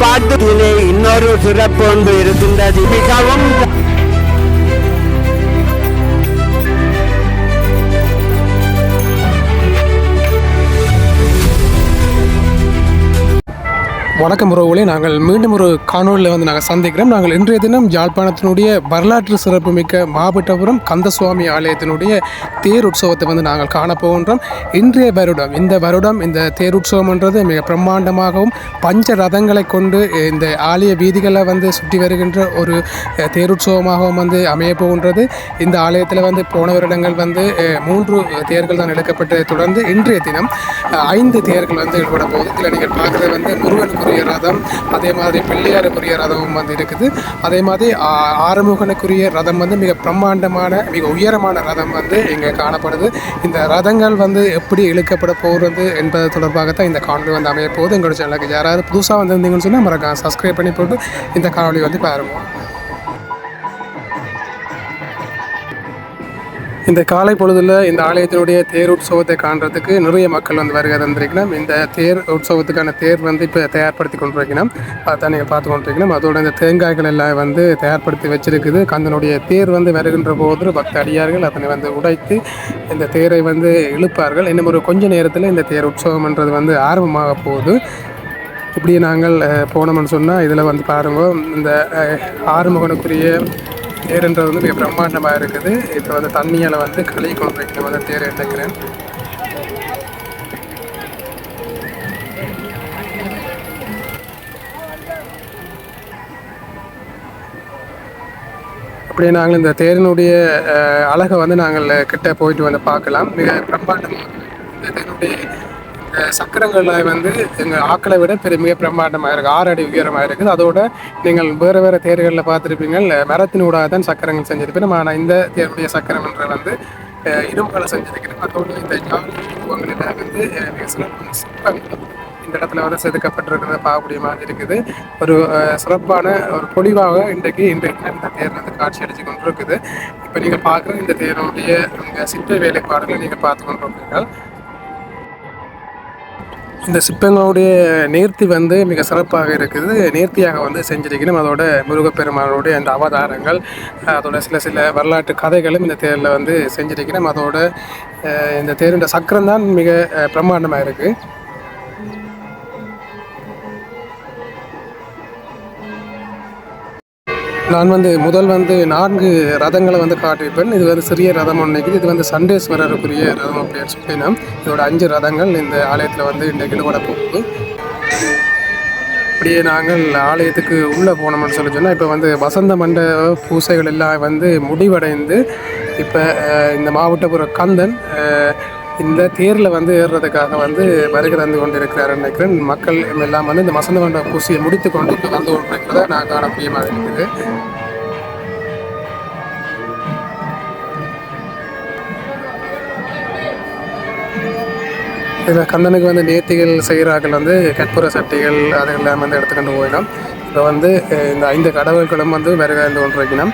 பாட்டிலே இன்னொரு சிறப்பு ஒன்று இருக்கின்றது. மிகவும் வணக்கம் உறவுகளே. நாங்கள் மீண்டும் ஒரு காணொலியில் வந்து நாங்கள் சந்திக்கிறோம். நாங்கள் இன்றைய தினம் யாழ்ப்பாணத்தினுடைய வரலாற்று சிறப்புமிக்க மாவட்டபுரம் கந்தசுவாமி ஆலயத்தினுடைய தேர் உற்சவத்தை வந்து நாங்கள் காணப்போகின்றோம் இன்றைய வருடம் இந்த வருடம் இந்த தேர் உற்சவம்ன்றது மிக பிரம்மாண்டமாகவும் பஞ்ச ரதங்களை கொண்டு இந்த ஆலய வீதிகளை வந்து சுற்றி வருகின்ற ஒரு அஹ், தேருற்சவமாகவும் வந்து அமைய போகின்றது. இந்த ஆலயத்தில் வந்து போன வருடங்கள் வந்து மூன்று தேர்கள் தான் எடுக்கப்பட்டதை தொடர்ந்து இன்றைய தினம் ஐந்து தேர்கள் வந்து ஈடுபட போகுது. இதில் நீங்கள் பார்க்குறது வந்து முருகனுக்குரிய ரதம் அதே மாதிரி பிள்ளையாருக்குரிய ரதமும் வந்து இருக்குது. அதே மாதிரி ஆறுமுகனுக்குரிய ரதம் வந்து மிக பிரம்மாண்டமான மிக உயரமான ரதம் வந்து இங்கே காணப்படுது. இந்த ரதங்கள் வந்து எப்படி இழுக்கப்பட போகிறது என்பது தொடர்பாக தான் இந்த காணொலி வந்து அமைய போகுது. எங்களோட சேனலுக்கு யாராவது புதுசாக வந்திருந்தீங்கன்னு சொன்னால் மறக்காம சப்ஸ்கிரைப் பண்ணி போட்டு இந்த காணொலி வந்து பாருங்கள் இந்த காலை பொழுதுல இந்த ஆலயத்தினுடைய தேர் உற்சவத்தை காண்றதுக்கு நிறைய மக்கள் வந்து வருகை தந்திருக்கணும் இந்த தேர் உற்சவத்துக்கான தேர் வந்து இப்போ தயார்படுத்தி கொண்டிருக்கணும் அதான் நீங்கள் பார்த்து கொண்டிருக்கணும் அதோட இந்த தேங்காய்கள் எல்லாம் வந்து தயார்படுத்தி வச்சிருக்குது. கந்தனுடைய தேர் வந்து வருகின்ற போது பக்த அடியார்கள் அதனை வந்து உடைத்து இந்த தேரை வந்து இழுப்பார்கள். இன்னும் ஒரு கொஞ்ச நேரத்தில் இந்த தேர் உற்சவம்ன்றது வந்து ஆரம்பமாக போகுது. இப்படி நாங்கள் போனோம்னு சொன்னால் இதில் வந்து பாருங்கள் இந்த ஆறுமுகனுக்குரிய தேர்ன்றது வந்து மிக பிரம்மாண்டமாக இருக்குது. இப்போ வந்து தண்ணியால் வந்து களி கொண்டு வந்து தேர் எடுத்துக்கிறேன். அப்படியே நாங்கள் இந்த தேரினுடைய அழகை வந்து நாங்கள் கிட்ட போயிட்டு வந்து பார்க்கலாம். மிக பிரம்மாண்டமாக இந்த தேனுடைய அஹ், வந்து எங்கள் ஆக்களை விட பெரிய மிக பிரம்மாண்டமாக இருக்குது ஆறு அடி உயரமாக இருக்குது. அதோட நீங்கள் வேறு வேறு தேர்களில் பார்த்துருப்பீங்க. மிரத்தினூடாக தான் சக்கரங்கள் செஞ்சிருப்பீங்க. ஆனால் இந்த தேருடைய சக்கரம் என்ற வந்து அஹ், இரும்பால செஞ்சிருக்கிறோம் அதோடு இந்த ஜாலி வந்து மிக சிறப்பான சிற்பங்கள் இந்த இடத்துல வந்து செதுக்கப்பட்டிருக்கிறத. பார்க்கக்கூடிய மாதிரி இருக்குது. ஒரு சிறப்பான ஒரு பொலிவாக இன்றைக்கு இன்றைக்கு இந்த தேர் வந்து காட்சி அடித்து கொண்டிருக்குது. இப்போ நீங்கள் பார்க்குற இந்த தேருடைய சிற்ப வேலைப்பாடுகளை நீங்கள் பார்த்து கொண்டிருக்கீர்கள் இந்த சிற்பங்களுடைய நேர்த்தி வந்து மிக சிறப்பாக இருக்குது. நேர்த்தியாக வந்து செஞ்சிருக்கணும். அதோட முருகப்பெருமானுடைய அந்த அவதாரங்கள் அதோட சில சில வரலாற்று கதைகளும் இந்த தேரில் வந்து செஞ்சிருக்கணும். அதோட இந்த தேருடைய சக்கரம் தான் மிக பிரம்மாண்டமாக இருக்குது நான் வந்து முதல் வந்து நான்கு ரதங்களை வந்து காட்டியிருப்பேன். இது வந்து சிறிய ரதம் ஒன்று இது வந்து சண்டேஸ்வரருக்குரிய ரதம் அப்படின்னு சொல்லினா இதோட அஞ்சு ரதங்கள் இந்த ஆலயத்தில் வந்து இன்றைக்கு ஈடுபட போகுது. அப்படியே நாங்கள் ஆலயத்துக்கு உள்ளே போனோம்னு சொல்லி சொன்னால் இப்போ வந்து வசந்த மண்டப பூசைகள் எல்லாம் வந்து முடிவடைந்து இப்போ இந்த மாவட்டபுர கந்தன் இந்த தேரில் வந்து ஏறுறதுக்காக வந்து வருகை தந்து கொண்டு இருக்கிறார் நினைக்கிறேன். மக்கள் எல்லாம் வந்து இந்த வசந்த கொண்ட பூசியை முடித்து கொண்டு வந்து கொண்டிருக்கிறத நான் காணக்கூடிய இருக்குது. இதில் கந்தனுக்கு வந்து நேர்த்திகள் செய்கிறார்கள் வந்து கற்பூர சட்டிகள் அதெல்லாம் வந்து எடுத்துக்கொண்டு போயிடும். இப்போ வந்து இந்த ஐந்து கடவுள்களும் வந்து வருகை வந்து கொண்டிருக்கணும்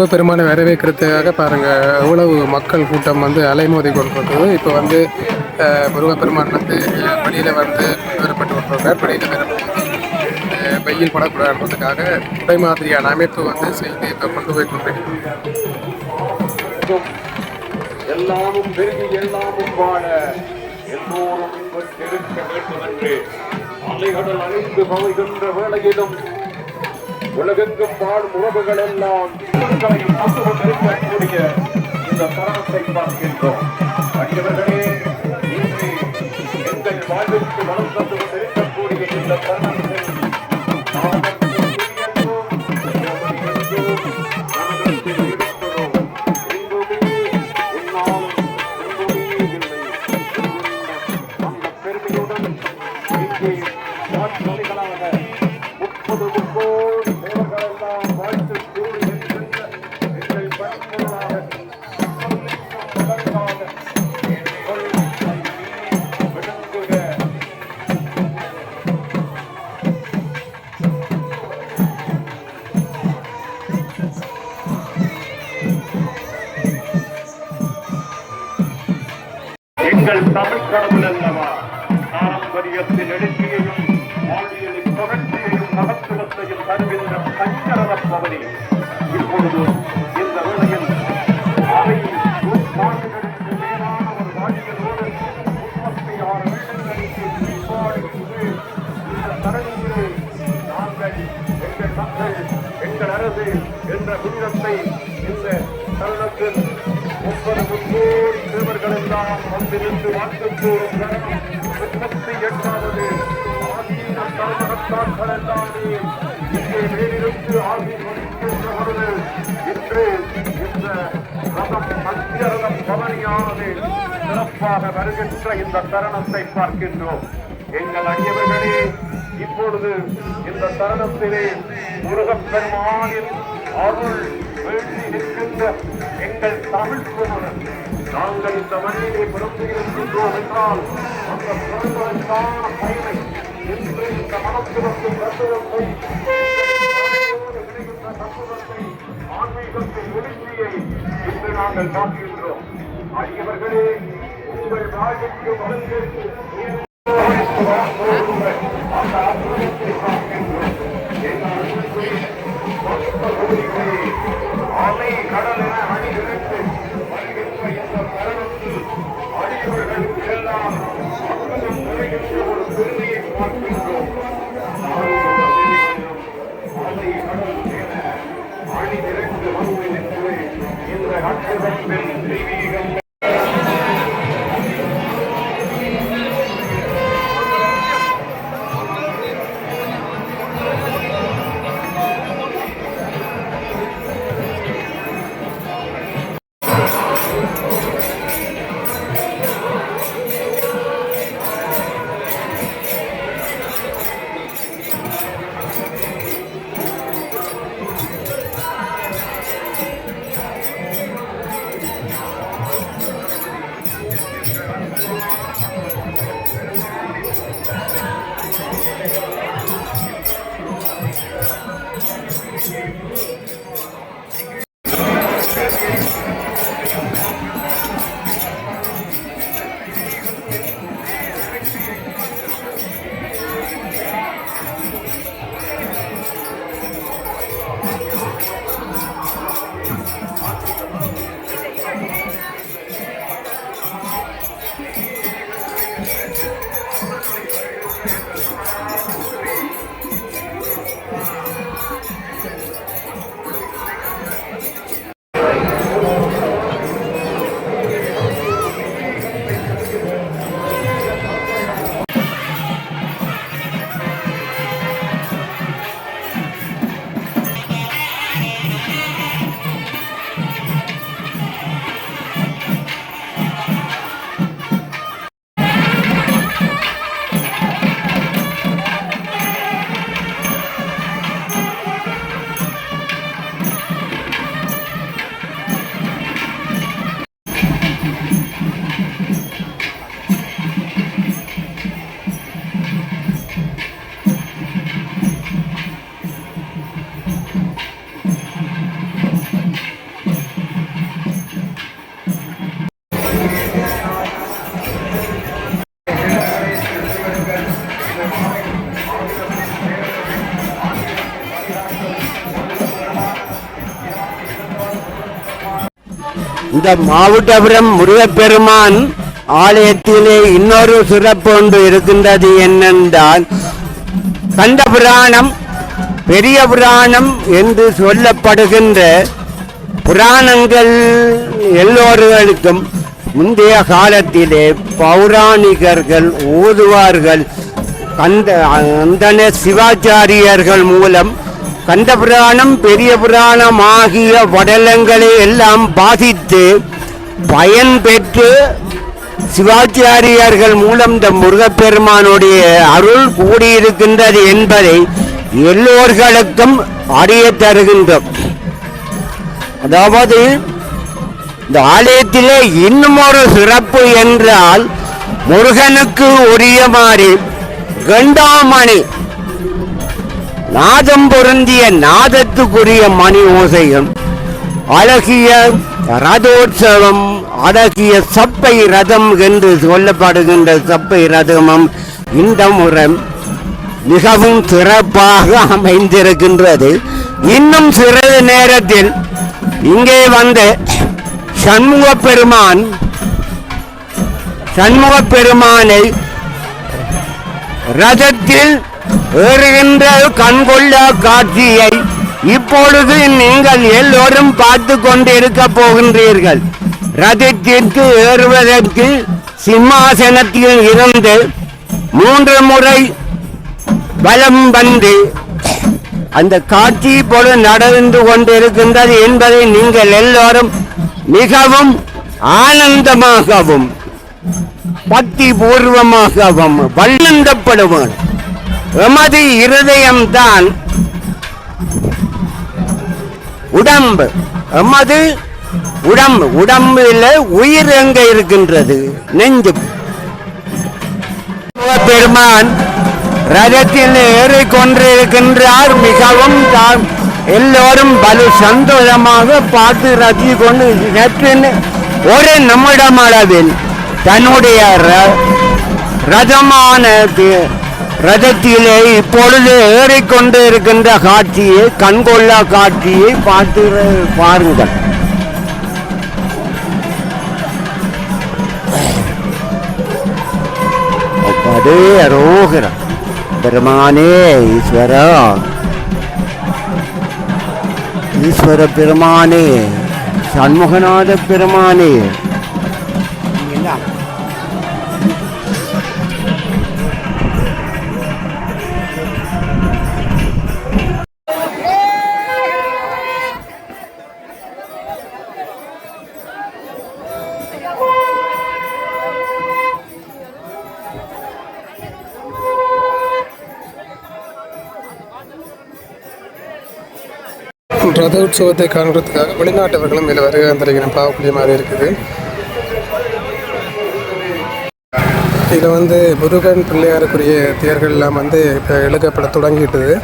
சிவபெருமானை வரவேற்கிறதுக்காக பாருங்கள் எவ்வளவு மக்கள் கூட்டம் வந்து அலைமோதி கொண்டிருக்குது. இப்போ வந்து முருகப்பெருமான் வந்து வெளியில் வந்து வரப்பட்டு கொண்டிருக்கார் வெளியில் வரும்போது வெயில் படக்கூடாதுன்றதுக்காக உடை மாதிரியான அமைப்பு வந்து செய்து இப்போ கொண்டு போய் கொண்டிருக்கிறோம் எல்லாமும் பெருகி எல்லாமும் வாழ எல்லோரும் இருக்க வேண்டும் என்று அலைகடல் அழிந்து பவைகின்ற வேளையிலும் உலகெங்கும் வாழும் உறவுகள் எல்லாம் உலகங்களையும் காத்து கொண்டிருக்கக்கூடிய இந்த தருணத்தை பார்க்கின்றோம். அடியவர்களே எங்கள் வாழ்விற்கு வளம் தந்து கொண்டிருக்கக்கூடிய இந்த தருணம் அரசு எங்கள் அரசு என்ற புனிதத்தை இந்த தருணத்தில் முப்பது முன்னூறு தேவர்கள் எல்லாம் வந்திருந்து வாழ்த்து கூறும் முப்பத்தி எட்டாவது ஆதீன தலைமகத்தார்கள் எல்லாமே இங்கே மேலிருந்து ஆதி வகிக்கின்ற பொழுது இன்று இந்த ரதம் மத்திய ரதம் பவனியானது சிறப்பாக வருகின்ற இந்த தருணத்தை பார்க்கின்றோம். எங்கள் அடியவர்களே இப்பொழுது இந்த தருணத்திலே முருகப்பெருமானின் அருள் வேண்டி நிற்கின்ற எங்கள் தமிழ் குமரன். நாங்கள் இந்த மண்ணிலே பிறந்து இருக்கின்றோம் என்றால் அந்த பிறந்ததற்கான பயனை இன்று இந்த மனத்திற்கு தத்துவத்தை தத்துவத்தை ஆன்மீகத்தின் எழுச்சியை இன்று நாங்கள் காட்டுகின்றோம் அடியவர்களே உங்கள் வாழ்வுக்கு வளர்ந்து அலை கடல் என இந்த மாவட்டபுரம் முருகப்பெருமான் ஆலயத்திலே இன்னொரு சிறப்பு ஒன்று இருக்கின்றது என்னென்றால் கந்த புராணம் பெரிய புராணம் என்று சொல்லப்படுகின்ற புராணங்கள் எல்லோர்களுக்கும் முந்தைய காலத்திலே பௌராணிகர்கள் ஓதுவார்கள். அந்த அந்தன சிவாச்சாரியர்கள் மூலம் கந்த புராணம் பெரிய புராணம் ஆகிய வடலங்களை எல்லாம் பாதித்து பயன் பெற்று சிவாச்சாரியார்கள் மூலம் இந்த முருகப்பெருமானுடைய அருள் கூடியிருக்கின்றது என்பதை எல்லோர்களுக்கும் அறிய தருகின்றோம். அதாவது இந்த ஆலயத்திலே இன்னும் ஒரு சிறப்பு என்றால் முருகனுக்கு உரிய மாதிரி கண்டாமணி நாதம் பொருந்திய நாதத்துக்குரிய மணி ஓசையும் அழகிய ரதோற்சவம் அழகிய சப்பை ரதம் என்று சொல்லப்படுகின்ற சப்பை ரதமும் இந்த முறை மிகவும் சிறப்பாக அமைந்திருக்கின்றது. இன்னும் சிறிது நேரத்தில் இங்கே வந்து சண்முக பெருமான் சண்முக பெருமானை ரதத்தில் ஏறுகின்ற கண்கொள்ள காட்சியை இப்பொழுது நீங்கள் எல்லோரும் பார்த்து கொண்டிருக்க போகின்றீர்கள். ரதத்திற்கு ஏறுவதற்கு சிம்மாசனத்தில் இருந்து மூன்று முறை வலம் வந்து அந்த காட்சி போல நடந்து கொண்டிருக்கின்றது என்பதை நீங்கள் எல்லோரும் மிகவும் ஆனந்தமாகவும் பக்தி பூர்வமாகவும் வல்லந்தப்படுவான் எமது இருதயம்தான் உடம்பு. எமது உடம்பு உடம்புல உயிர் எங்க இருக்கின்றது? நெஞ்சு. பெருமான் ரதத்தில் ஏறிக்கொண்டிருக்கின்றார். மிகவும் எல்லோரும் பலு சந்தோஷமாக பார்த்து ரத்தி கொண்டு நேற்று ஒரு நிமிடம் அளவில் தன்னுடைய ர- ரதமான ரதத்திலே இப்பொழுது ஏறிக்கொண்டு இருக்கின்ற காட்சியை கண்கொள்ளா காட்சியை பார்த்து பாருங்கள். அப்படே அரோகரா. பெருமானே ஈஸ்வரா. ஈஸ்வர பெருமானே சண்முகநாத பெருமானே. ரத உற்சவத்தை காண்கிறதுக்காக வெளிநாட்டவர்களும் இதில் வருகை வந்திருக்கிறேன் பார்க்கக்கூடிய மாதிரி இருக்குது. இதில் வந்து முருகன் பிள்ளையாருக்குரிய தேர்கள் எல்லாம் வந்து இப்போ எழுக்கப்பட தொடங்கிட்டுது.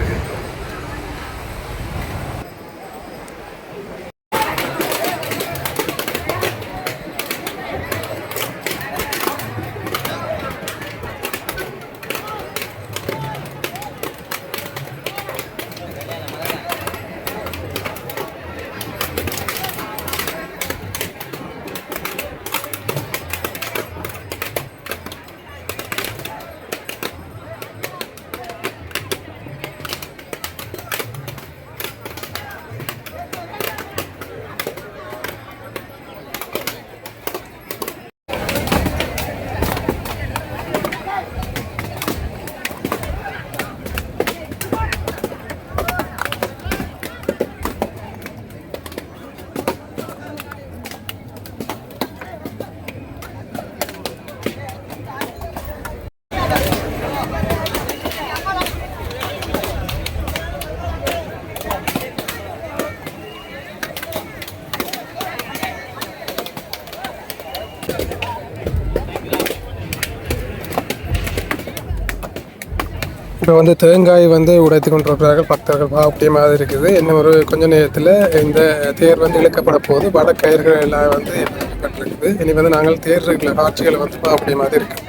இப்போ வந்து தேங்காய் வந்து உடைத்து கொண்டிருக்கிறார்கள். பக்தர்கள் பார்க்கக்கூடிய மாதிரி இருக்குது. இன்னும் ஒரு கொஞ்ச நேரத்தில் இந்த தேர் வந்து இழுக்கப்பட போது வடக்கயிர்கள் எல்லாம் வந்து இழுக்கப்பட்டிருக்குது இனி வந்து நாங்கள் தேர் இருக்கிற காட்சிகளை வந்து பார்க்கக்கூடிய மாதிரி இருக்குது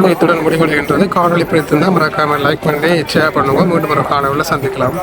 காணொலி இத்துடன் முடிவடைகின்றது. காணொலி பிடித்திருந்தால் மறக்காமல் லைக் பண்ணி ஷேர் பண்ணுங்க. மீண்டும் ஒரு காணொலியில் சந்திக்கலாம்.